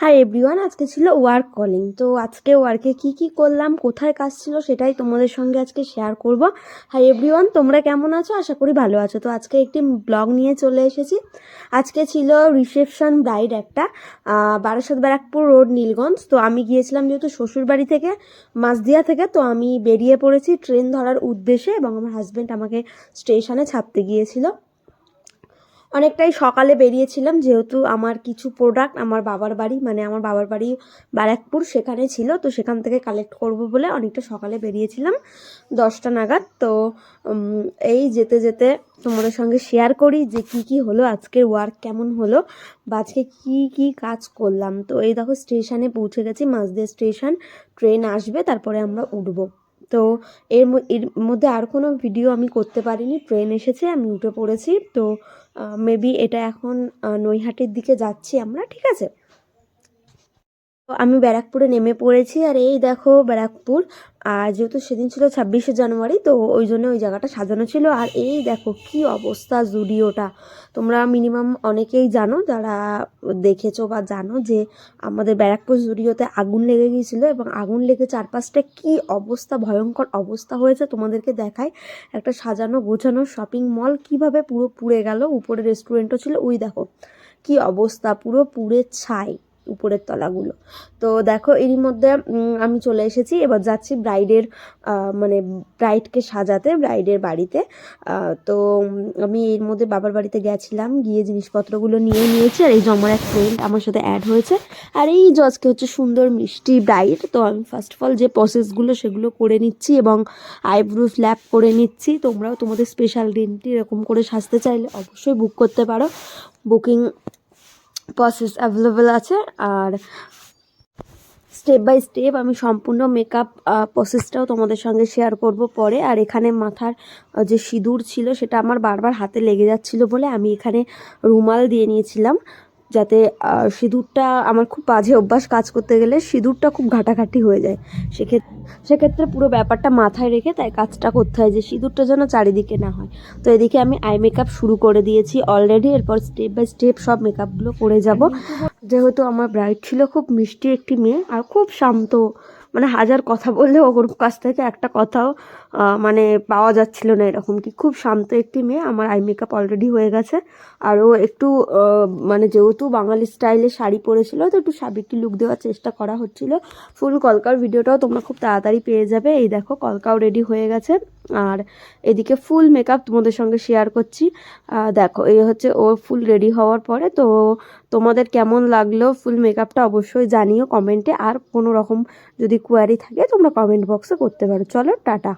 Hi everyone আজকে ছিল work calling তো আজকে ওয়ার্কে কি কি করলাম, কোথায় কাজ ছিল সেটাই তোমাদের সঙ্গে আজকে শেয়ার করব। হাই এভরিওয়ান তোমরা কেমন আছো? আশা করি ভালো আছো। তো আজকে একটি ব্লগ নিয়ে চলে এসেছি। আজকে ছিল রিসেপশন ব্রাইড একটা বারাসাত ব্যারাকপুর রোড নীলগঞ্জ। তো আমি গিয়েছিলাম যেহেতু শ্বশুরবাড়ি থেকে, মাসদিয়া থেকে, তো আমি বেরিয়ে পড়েছি ট্রেন ধরার উদ্দেশ্যে এবং আমার হাজব্যান্ড আমাকে স্টেশনে ছাড়তে গিয়েছিল। অনেকটাই সকালে বেরিয়েছিলাম, যেহেতু আমার কিছু প্রোডাক্ট আমার বাবার বাড়ি মানে আমার বাবার বাড়ি ব্যারাকপুর সেখানে ছিল, তো সেখান থেকে কালেক্ট করব বলে অনেকটা সকালে বেরিয়েছিলাম, দশটা নাগাদ। তো এই যেতে যেতে তোমাদের সঙ্গে শেয়ার করি যে কি কি হলো, আজকের ওয়ার্ক কেমন হলো, বা আজকে কি কি কাজ করলাম। তো এই দেখো স্টেশনে পৌঁছে গেছি মাঝদের স্টেশন ট্রেন আসবে, তারপরে আমরা উঠবো। তো এর এর মধ্যে আর কোনো ভিডিও আমি করতে পারিনি। ট্রেন এসেছে, আমি উঠে পড়েছি। তো মেবি এটা এখন নৈহাটির দিকে যাচ্ছি আমরা, ঠিক আছে? আমি ব্যারাকপুরে নেমে পড়েছি আর এই দেখো ব্যারাকপুর। আর যেহেতু সেদিন ছিল ছাব্বিশে জানুয়ারি, তো ওই জন্য ওই জায়গাটা সাজানো ছিল। আর এই দেখো কি অবস্থা জুডিওটা। তোমরা মিনিমাম অনেকেই জানো, যারা দেখেছ বা জানো যে আমাদের ব্যারাকপুর জুডিওতে আগুন লেগে গিয়েছিল এবং আগুন লেগে চারপাশটা কি অবস্থা, ভয়ঙ্কর অবস্থা হয়েছে তোমাদেরকে দেখায় একটা সাজানো গোছানো শপিং মল কীভাবে পুরো পুড়ে গেল, উপরে রেস্টুরেন্টও ছিল, ওই দেখো কি অবস্থা, পুরো পুড়ে ছাই। উপরের তলাগুলো। তো দেখো, এরই মধ্যে আমি চলে এসেছি। এবার যাচ্ছি ব্রাইডের মানে ব্রাইডকে সাজাতে ব্রাইডের বাড়িতে। তো আমি এর মধ্যে বাবার বাড়িতে গেছিলাম, গিয়ে জিনিসপত্রগুলো নিয়ে নিয়েছি। আর এই যে আমার এক ফ্রেন্ড আমার সাথে অ্যাড হয়েছে। আর এই জজকে হচ্ছে সুন্দর মিষ্টি ব্রাইড তো আমি ফার্স্ট অফ অল যে প্রসেসগুলো সেগুলো করে নিচ্ছি এবং আইব্রো স্ল্যাপ করে নিচ্ছি। তোমরাও তোমাদের স্পেশাল দিনটি এরকম করে সাজতে চাইলে অবশ্যই বুক করতে পারো। বুকিং প্রসেস অ্যাভেলেবেল আছে আর স্টেপ বাই স্টেপ আমি সম্পূর্ণ মেকআপ প্রসেসটাও তোমাদের সঙ্গে শেয়ার করব পরে। আর এখানে মাথার যে সিঁদুর ছিল সেটা আমার বারবার হাতে লেগে যাচ্ছিল বলে আমি এখানে রুমাল দিয়ে নিয়েছিলাম। যাতে সিঁদুরটা আমার খুব বাজে অভ্যাস কাজ করতে গেলে সিঁদুরটা খুব ঘাটাঘাটি হয়ে যায়। সেক্ষেত্রে সেক্ষেত্রে পুরো ব্যাপারটা মাথায় রেখে তাই কাজটা করতে হয় যে সিঁদুরটা যেন চারিদিকে না হয়। তো এদিকে আমি আই মেকআপ শুরু করে দিয়েছি অলরেডি এরপর স্টেপ বাই স্টেপ সব মেকআপগুলো করে যাব। যেহেতু আমার ব্রাইড ছিল খুব মিষ্টি একটি মেয়ে আর খুব শান্ত মানে হাজার কথা বললেও ওর কাছ থেকে একটা কথাও মানে পাওয়া যাচ্ছিল না এরকম কি। খুব শান্ত একটি মেয়ে, আমার আই মেকআপ অলরেডি হয়ে গেছে। আর ও একটু মানে যেহেতু বাঙালি স্টাইলে শাড়ি পরেছিল, তো একটু সাবিকটি লুক দেওয়ার চেষ্টা করা হচ্ছিল। ফুল কলকার ভিডিওটাও তোমরা খুব তাড়াতাড়ি পেয়ে যাবে। এই দেখো, কলকাও রেডি হয়ে গেছে। আর এদিকে ফুল মেকআপ তোমাদের সঙ্গে শেয়ার করছি। দেখো, এই হচ্ছে ও ফুল রেডি হওয়ার পরে, তো তোমাদের কেমন লাগল ফুল মেকআপটা অবশ্যই জানিও কমেন্টে আর কোনো রকম যদি কোয়ারি থাকে, তোমরা কমেন্ট বক্সে করতে পারো। চলো, টাটা।